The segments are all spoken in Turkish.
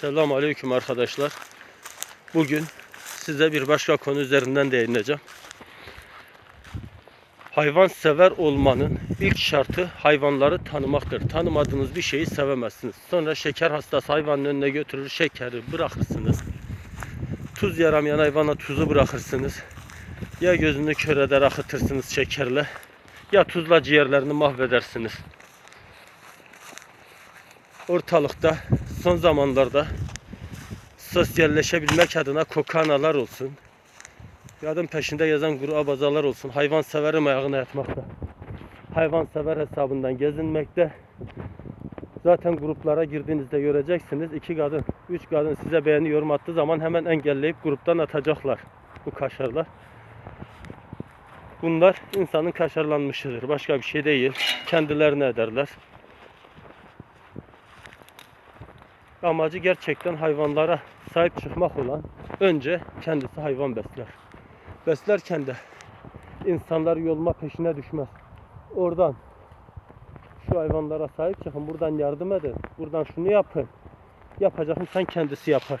Selam aleyküm arkadaşlar. Bugün size bir başka konu üzerinden değineceğim. Hayvan sever olmanın ilk şartı hayvanları tanımaktır. Tanımadığınız bir şeyi sevemezsiniz. Sonra şeker hastası hayvanın önüne götürür şekeri bırakırsınız. Tuz yaramayan hayvana tuzu bırakırsınız. Ya gözünü kör eder akıtırsınız şekerle ya tuzla ciğerlerini mahvedersiniz. Ortalıkta son zamanlarda sosyalleşebilmek adına kokanalar olsun. Yardım peşinde yazan kuru abazalar olsun. Hayvan severim ayağına yatmakta. Hayvan sever hesabından gezinmekte. Zaten gruplara girdiğinizde göreceksiniz. iki kadın, üç kadın size beğeni yorum attığı zaman hemen engelleyip gruptan atacaklar bu kaşarlar. Bunlar insanın kaşarlanmışıdır. Başka bir şey değil. Kendilerine ederler. Amacı gerçekten hayvanlara sahip çıkmak olan önce kendisi hayvan besler. Beslerken de insanlar yolma peşine düşmez. Oradan şu hayvanlara sahip çıkın, buradan yardım edin, buradan şunu yapın. Yapacak insan kendisi yapar.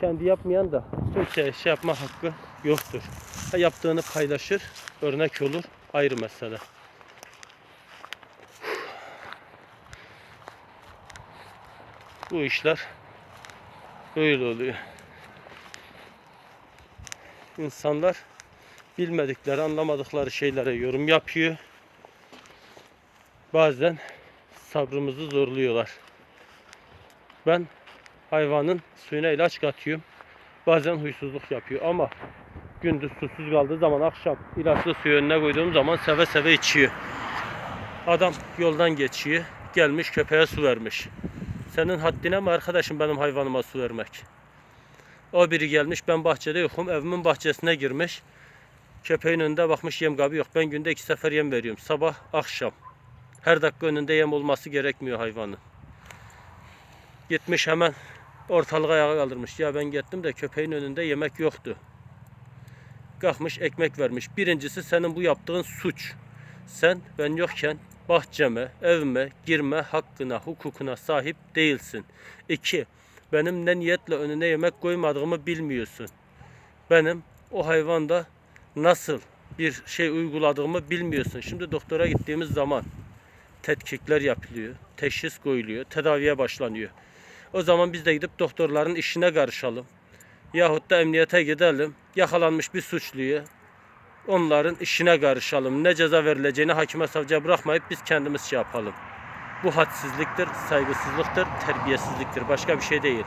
Kendi yapmayan da kimseye şey yapma hakkı yoktur. Ha, yaptığını paylaşır, örnek olur, ayrı mesele. Bu işler böyle oluyor. İnsanlar bilmedikleri, anlamadıkları şeylere yorum yapıyor. Bazen sabrımızı zorluyorlar. Ben hayvanın suyuna ilaç katıyorum. Bazen huysuzluk yapıyor ama gündüz susuz kaldığı zaman akşam ilaçlı suyu önüne koyduğum zaman seve seve içiyor. Adam yoldan geçiyor. Gelmiş köpeğe su vermiş. Senin haddine mi arkadaşım benim hayvanıma su vermek? O biri gelmiş ben bahçede yokum evimin bahçesine girmiş. Köpeğin önünde bakmış yem kabı yok. Ben günde iki sefer yem veriyorum. Sabah akşam. Her dakika önünde yem olması gerekmiyor hayvanın. Gitmiş hemen ortalığı ayağa kaldırmış. Ya ben gittim de köpeğin önünde yemek yoktu. Kalkmış ekmek vermiş. Birincisi senin bu yaptığın suç. Sen ben yokken bahçeme, evime girme hakkına, hukukuna sahip değilsin. 2. Benim ne niyetle önüne yemek koymadığımı bilmiyorsun. Benim o hayvanda nasıl bir şey uyguladığımı bilmiyorsun. Şimdi doktora gittiğimiz zaman tetkikler yapılıyor, teşhis koyuluyor, tedaviye başlanıyor. O zaman biz de gidip doktorların işine karışalım. Yahut da emniyete gidelim. Yakalanmış bir suçluyu onların işine karışalım. Ne ceza verileceğini hakime savcıya bırakmayıp biz kendimiz şey yapalım. Bu hadsizliktir, saygısızlıktır, terbiyesizliktir. Başka bir şey değil.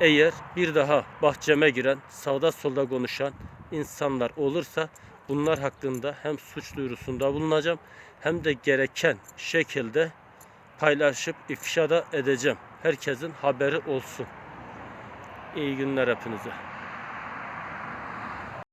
Eğer bir daha bahçeme giren, sağda solda konuşan insanlar olursa bunlar hakkında hem suç duyurusunda bulunacağım hem de gereken şekilde paylaşıp ifşa da edeceğim. Herkesin haberi olsun. İyi günler hepinize.